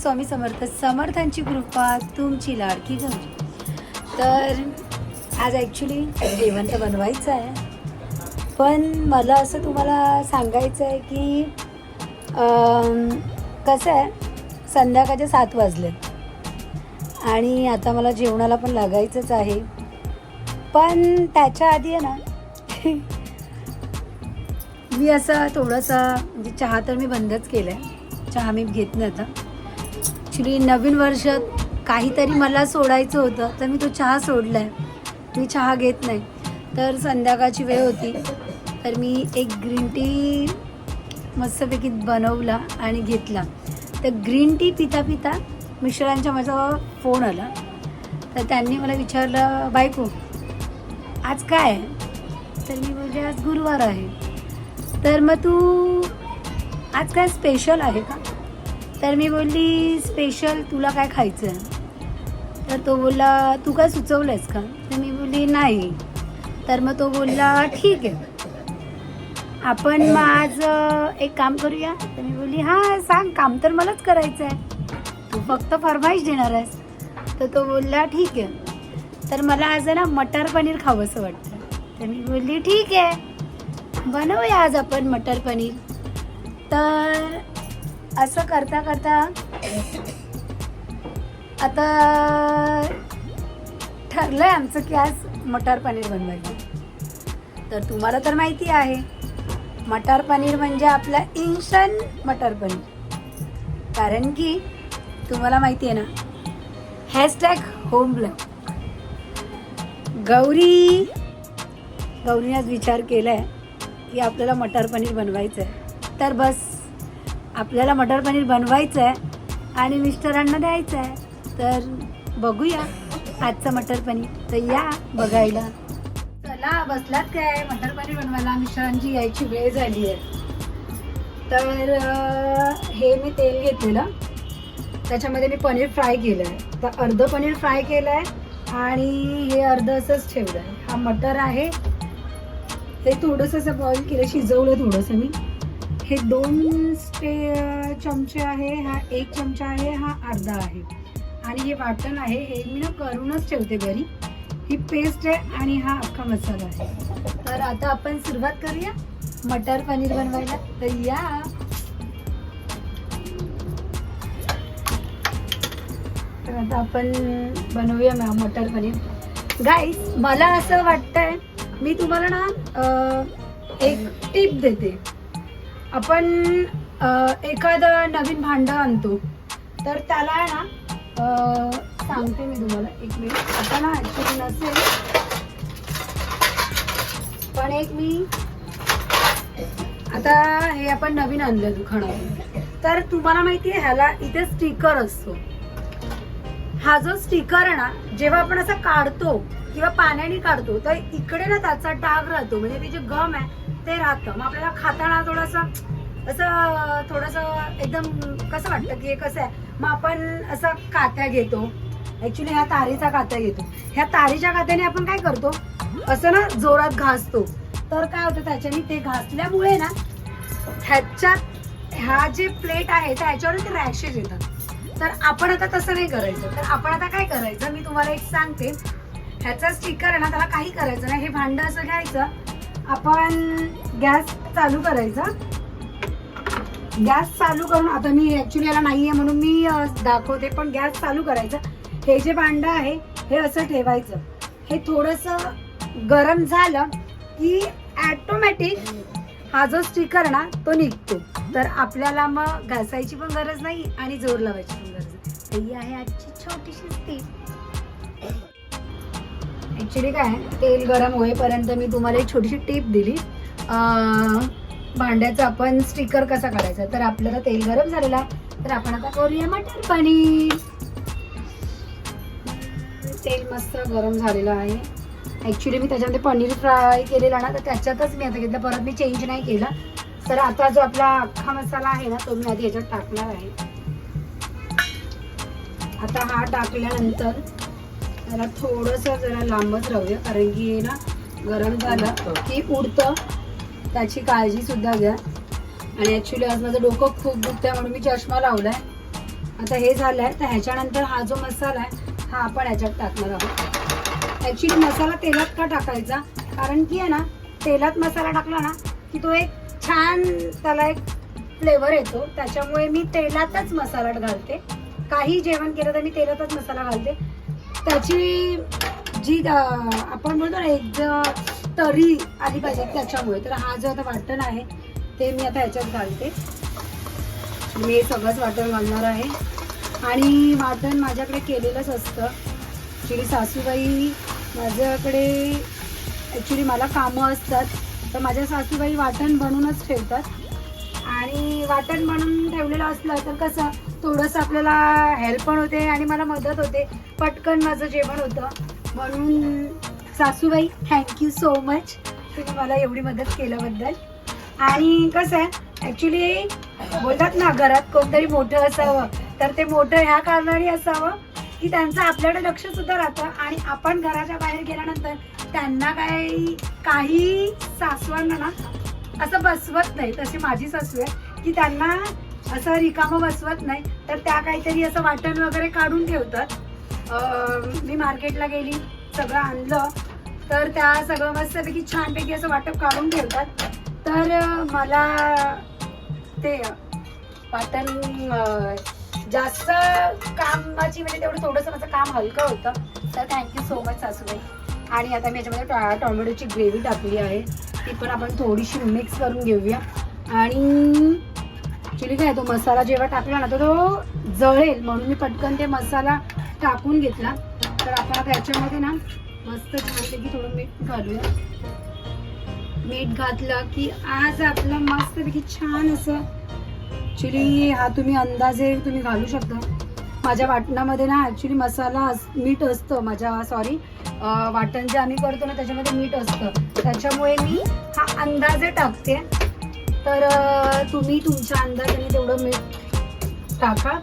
स्वामी समर्थ समर्थांची कृपा तुमची लाडकी गौरी तर आज ॲक्च्युली जेवण तर बनवायचं आहे. पण मला असं तुम्हाला सांगायचं आहे की कसं आहे संध्याकाळचे सात वाजले. आणि आता मला जेवणाला पण लागायचंच आहे. पण त्याच्या आधी आहे ना मी असं थोडंसं म्हणजे चहा तर मी बंदच केलं आहे चहा मी घेत नाही आता ॲक्च्युली नवीन वर्षात काहीतरी मला सोडायचं होतं तर मी तो चहा सोडला आहे मी चहा घेत नाही. तर संध्याकाळची वेळ होती. तर मी एक ग्रीन टी मस्तपैकी बनवला आणि घेतला. तर ग्रीन टी पिता पिता मिश्रांच्या माझा फोन आला. तर त्यांनी मला विचारलं बायको आज काय आहे? तर मी म्हणजे आज गुरुवार आहे. तर मग तू आज काय स्पेशल आहे का? तर मी बोलली स्पेशल तुला काय खायचं आहे तर तो बोलला तू काय सुचवलं आहेस का? तर मी बोलली नाही. तर मग तो बोलला ठीक आहे. आपण मग आज एक काम करूया. तर मी बोलली हां सांग काम तर मलाच करायचं आहे तू फक्त फरमाईश देणार आहेस. तर तो बोलला ठीक आहे. तर मला आज आहे ना मटर पनीर खावंसं वाटतं. तर मी बोलली ठीक आहे. बनवूया आज आपण मटर पनीर. तर असं करता करता आता ठरलं आहे आमचं की आज मटार पनीर बनवायचं. तर तुम्हाला तर माहिती आहे मटार पनीर म्हणजे आपला इन्स्टंट मटार पनीर. कारण की तुम्हाला माहिती आहे ना हॅशटॅग होम ब्लॉग गौरी गौरीने आज विचार केला आहे की आपल्याला मटार पनीर बनवायचं आहे तर बस आपल्याला मटर पनीर बनवायचं आहे आणि मिस्टरांना द्यायचं आहे तर बघूया आजचं मटर पनीर. तर या बघायला. चला बसलात काय? मटर पनीर बनवायला मिस्टरांची यायची वेळ झाली आहे. तर हे मी तेल घेतलेलं. त्याच्यामध्ये मी पनीर फ्राय केलं आहे तर अर्धं पनीर फ्राय केलं आहे आणि हे अर्धं असंच ठेवलं आहे हा मटर आहे. ते थोडंसं असं बॉईल केलं शिजवलं थोडंसं मी. हे दोन स्टे चमचे आहे हा एक चमचा आहे हा अर्धा आहे. आणि हे वाटण आहे हे मी ना करूनच ठेवते घरी. ही पेस्ट आहे आणि हा अख्खा मसाला आहे. तर आता आपण सुरुवात करूया. मटर पनीर बनवायला. तर या. तर आता आपण बनवूया मॅम मटर पनीर. गाईस मला असं वाटतंय मी तुम्हाला ना एक टिप देते. आपण एखादं नवीन भांडं आणतो तर त्याला आहे ना सांगते मी तुम्हाला एक मिनिट आता ना ॲक्च्युली नसेल. पण एक मी आता हे आपण नवीन आणलं दुकानात तर तुम्हाला माहिती आहे ह्याला इथे स्टिकर असतो. हा जो स्टिकर आहे ना जेव्हा आपण असं काढतो किंवा पाण्याने काढतो तर इकडे ना त्याचा डाग राहतो. म्हणजे ते जे गम आहे ते राहतं. मग आपल्याला खाताना थोडंसं असं थोडंसं एकदम कसं वाटतं की हे कसं आहे? मग आपण असं कात्या घेतो. ऍक्च्युली ह्या तारीचा कात्या घेतो. ह्या तारीच्या कात्याने आपण काय करतो? असं ना जोरात घासतो. तर काय होतं त्याच्याने? ते घासल्यामुळे ना ह्याच्यात ह्या जे प्लेट आहे तर ह्याच्यावर ते रॅशेस येतात. तर आपण आता तसं नाही करायचं. तर आपण आता काय करायचं? मी तुम्हाला एक सांगते. ह्याचा स्टिकर आहे ना त्याला काही करायचं नाही. हे भांडं असं घ्यायचं. आपण गॅस चालू करायचा. गॅस चालू करून आता मी ऍक्च्युली याला आहे म्हणून मी दाखवते पण गॅस चालू करायचा. हे जे भांडं आहे हे असं ठेवायचं. हे थोडस गरम झालं की ॲटोमॅटिक हा जो स्टिकर ना तो निघतो. तर आपल्याला मग घासायची पण गरज नाही आणि जोर लावायची पण गरज नाही. ही आहे आजची छोटीशी स्टीप ॲक्च्युली काय तेल गरम होईपर्यंत मी तुम्हाला एक छोटीशी टीप दिली. भांड्याचा आपण स्टिकर कसा काढायचा? तर आपल्याला तेल गरम झालेला आहे. तर आपण आता करूया मटर पनीर. तेल मस्त गरम झालेलं आहे. ॲक्च्युली मी त्याच्यामध्ये पनीर फ्राय केलेला ना तर त्याच्यातच मी आता घेतलं. परत मी चेंज नाही केला. तर आता जो आपला अख्खा मसाला आहे ना तो मी आधी ह्याच्यात टाकणार आहे. आता हा टाकल्यानंतर त्याला थोडंसं जरा लांबच राहूया कारण की हे ना गरम झालं की उडतं. त्याची काळजी सुद्धा घ्या. आणि ॲक्च्युली आज माझं डोकं खूप दुखतंय म्हणून मी चष्मा लावलाय. आता हे झालंय तर ह्याच्यानंतर हा जो मसाला आहे हा आपण ह्याच्यात टाकणार आहोत. ॲक्च्युली मसाला तेलात का टाकायचा? कारण की आहे ना तेलात मसाला टाकला ना की तो एक छान त्याला एक फ्लेवर येतो. त्याच्यामुळे मी तेलातच मसाला घालते. काही जेवण केलं तर मी तेलातच मसाला घालते. त्याची जी आपण बोलतो ना एक तरी आली पाहिजे त्याच्यामुळे. तर हा जो आता वाटण आहे ते मी आता ह्याच्यात घालते. मी सगळंच वाटण घालणार आहे. आणि वाटण माझ्याकडे केलेलंच असतं. ॲक्च्युली सासूबाई माझ्याकडे ॲक्च्युली मला कामं असतात. तर माझ्या सासूबाई वाटण बनवूनच ठेवतात. आणि वाटण बनवून ठेवलेलं असलं तर कसं थोडंसं आपल्याला हेल्प पण होते आणि मला मदत होते. पटकन माझं जेवण होतं. म्हणून सासूबाई थँक्यू सो मच तुम्ही मला एवढी मदत केल्याबद्दल. आणि कसं आहे ॲक्च्युली बोलतात ना घरात कोणतरी मोठं असावं तर ते मोठं ह्या कारणाने असावं की त्यांचं आपल्याकडे लक्ष सुद्धा राहतं. आणि आपण घराच्या बाहेर गेल्यानंतर त्यांना काही काही सासवांना ना असं बसवत नाही. तशी माझी सासू आहे की त्यांना असं रिकामं बसवत नाही. तर त्या काहीतरी असं वाटण वगैरे काढून ठेवतात. मी मार्केटला गेली सगळं आणलं. तर त्या सगळं मस्तपैकी छानपैकी असं वाटप काढून ठेवतात. तर मला ते वाटण जास्त कामाची म्हणजे तेवढं थोडंसं माझं काम हलकं होतं. तर थँक्यू सो मच सासूबाई. आणि आता मी याच्यामध्ये टॉ टॉमॅटोची ग्रेव्ही टाकली आहे. ती पण आपण थोडीशी मिक्स करून घेऊया. आणि ॲक्च्युली काय तो मसाला जेव्हा टाकला ना तर तो जळेल म्हणून मी पटकन ते मसाला टाकून घेतला. तर आपण आता याच्यामध्ये ना मस्त की थोडं मीठ घालूया. मीठ घातलं की आज आपलं मस्तपैकी छान असं ॲक्च्युली हा तुम्ही अंदाजे तुम्ही घालू शकता. माझ्या वाटणामध्ये ना ॲक्च्युली मसाला अस- मीठ असतं माझ्या सॉरी वाटण जे आम्ही करतो ना त्याच्यामध्ये मीठ असतं. त्याच्यामुळे मी हा अंदाजे टाकते. तर तुम्ही तुमच्या अंदाजाने तेवढं मीठ टाका.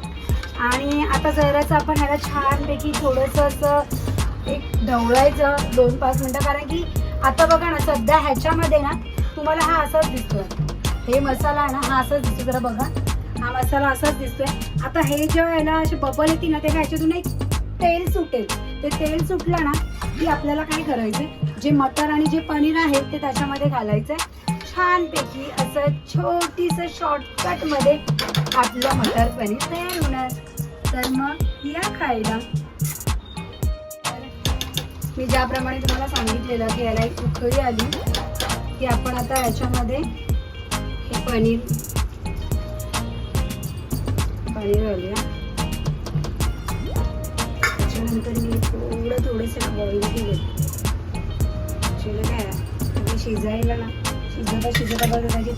आणि आता जराचं आपण ह्याला छानपैकी थोडंसं असं एक ढवळायचं दोन पाच मिनटं. कारण की आता बघा ना सध्या ह्याच्यामध्ये ना तुम्हाला हा असाच दिसतोय. हे मसाला आहे ना हा असाच दिसतो जरा बघा. हा मसाला असाच दिसतोय. आता हे जेव्हा याला असे बबल येतील ना तेव्हा ह्याच्यातून एक तेल सुटेल. ते तेल सुटलं ना की आपल्याला काय करायचंय? जे मटर आणि जे पनीर आहे ते त्याच्यामध्ये घालायचंय. छानपैकी असं छोटीस शॉर्टकटमध्ये आपलं मटर पनीर तयार होणार. तर मग या खायला. मी ज्याप्रमाणे तुम्हाला सांगितलेलं की याला एक उकळी आली की आपण आता याच्यामध्ये हे पनीर पनीर घालूया. त्याच्यानंतर मी थोडं थोडंसं बॉईल केलं काय? शिजायला ना. शिजवता शिजवता बघा त्याची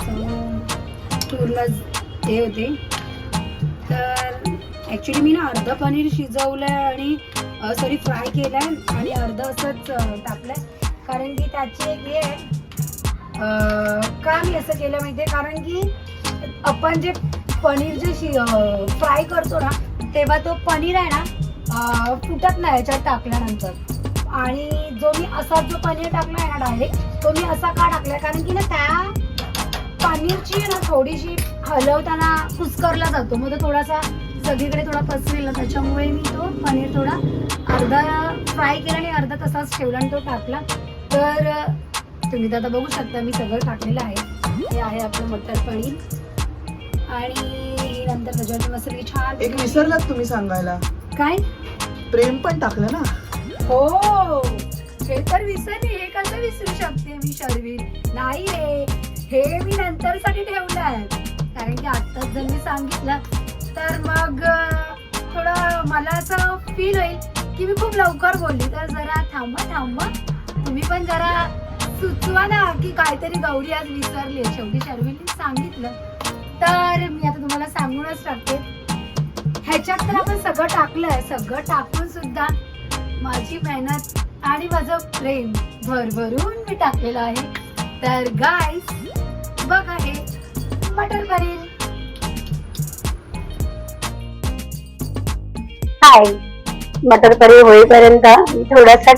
पूर्ण हे होते. तर ॲक्च्युली मी ना अर्धं पनीर शिजवलं आहे आणि सॉरी फ्राय केलं आहे आणि अर्धं असंच टाकलं आहे कारण की त्याची एक हे आहे का मी असं केलं माहिती आहे कारण की आपण जे पनीर जे शि फ्राय करतो ना तेव्हा तो पनीर आहे ना फुटत नाही याच्यात टाकल्यानंतर. आणि जो मी असा जो पनीर टाकला आहे ना डायरेक्ट तो मी असा का टाकलाय? कारण की ना त्या पनीरची ना थोडीशी हलवताना कुस्करला जातो. मग तो थोडासा सगळीकडे थोडा पसरेल. त्याच्यामुळे मी तो पनीर थोडा अर्धा फ्राय केला आणि अर्धा तसाच ठेवला आणि तो टाकला. तर तुम्ही तर आता बघू शकता मी सगळं टाकलेलं आहे. हे आहे आपलं मटर पनीर. आणि नंतर त्याच्यावरती मसाले छान एक विसरलात तुम्ही सांगायला. काय? प्रेम पण टाकलं ना. हो. हे तर विसरली हे कसं विसरू शकते मी शर्विन नाही रे हे मी नंतर साठी आहे कारण की आत्ताच जर मी सांगितलं तर मग थोडं मला असं फील होईल की मी खूप लवकर बोलली. तर जरा थांबा थांबा. तुम्ही पण जरा सुचवा ना की काहीतरी गौरी आज विसरली शेवटी शर्विनने सांगितलं. तर मी आता तुम्हाला सांगूनच टाकते. ह्याच्यात तर आपण सगळं टाकलंय. सगळं टाकून सुद्धा माझी मेहनत आणि माझं प्रेम भरभरून मी टाकलेलं आहे. तर गाईस बघ आहे मटर पनीर. हाय मटर पनीर होईपर्यंत मी थोडासा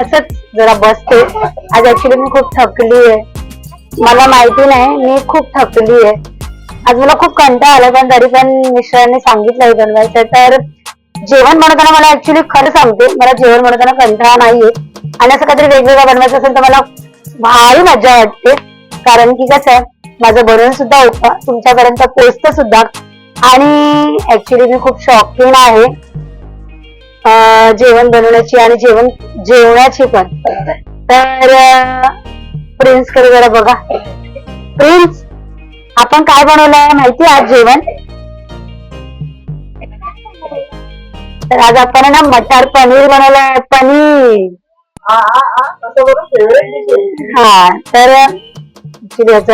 असंच जरा बसते. आज ऍक्च्युली मी खूप थकली आहे. मला माहिती नाही मी खूप थकली आहे. आज मला खूप कंटाळा आला पण तरी पण मिस्टरांनी सांगितलं हे बनवायचं. तर जेवण बनवताना मला ऍक्च्युली खरं सांगते मला जेवण बनवताना कंटाळा नाहीये. आणि असं काहीतरी वेगवेगळं बनवायचं असेल तर मला भारी मजा वाटते. कारण की कसं आहे माझं बनवून सुद्धा होतं तुमच्यापर्यंत पोचतं सुद्धा. आणि ऍक्च्युली मी खूप शॉकिंग आहे. जेवण बनवण्याची आणि जेवण जेवणाची पण. तर प्रिन्सकडे जरा बघा. प्रिन्स आपण काय बनवलंय माहिती आज जेवण? तर आज आपण ना मटार पनीर बनवलंय पनीर. हा तर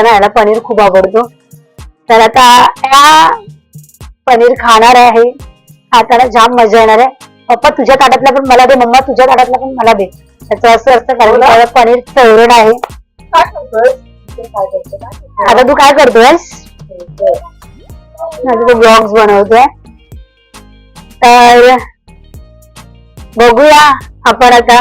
ना याला पनीर खूप आवडतो. तर आता या पनीर खाणार आहे. खाताना जाम मजा येणार आहे. पप्पा तुझ्या ताटातला पण मला दे मम्मा तुझ्या ताटातला पण मला दे. त्याचं असं असतं कारण पनीर चवरण आहे. आता तू काय करतोयस? आता तू ब्लॉग्स बनवतोय. तर बघूया आपण आता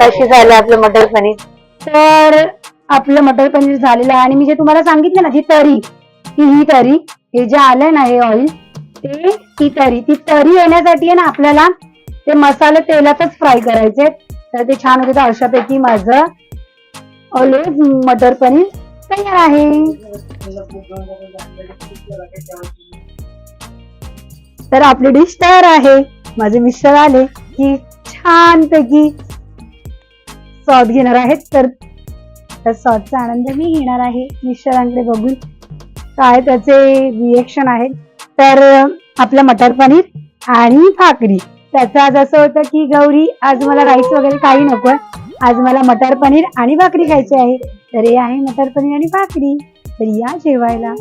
कशी झालं आपलं मटर पनीर. तर आपलं मटर पनीर झालेलं आहे. आणि मी जे तुम्हाला सांगितलं ना जी तरी ती ही तरी हे जे आलंय ना हे ऑइल ते ती तरी. ती तरी येण्यासाठी आहे ना आपल्याला ते मसाले तेलातच फ्राय करायचे तर ते छान होते. तर अशापैकी माझं ऑलवेज मटर पनीर तयार आहे. तर आपली डिश तयार आहे. माझे मिस्टर आले की छानपैकी स्वाद घेणार आहेत. तर त्या स्वादचा आनंद मी घेणार आहे. मिस्टरांकडे बघून काय त्याचे रिएक्शन आहेत. तर आपलं मटर पनीर आणि भाकरी. त्याचं आज असं होतं की गौरी आज मला राईस वगैरे काही नको. आज मला मटर पनीर आणि भाकरी खायची आहे. तर हे आहे मटर पनीर आणि भाकरी. तर या जेवायला.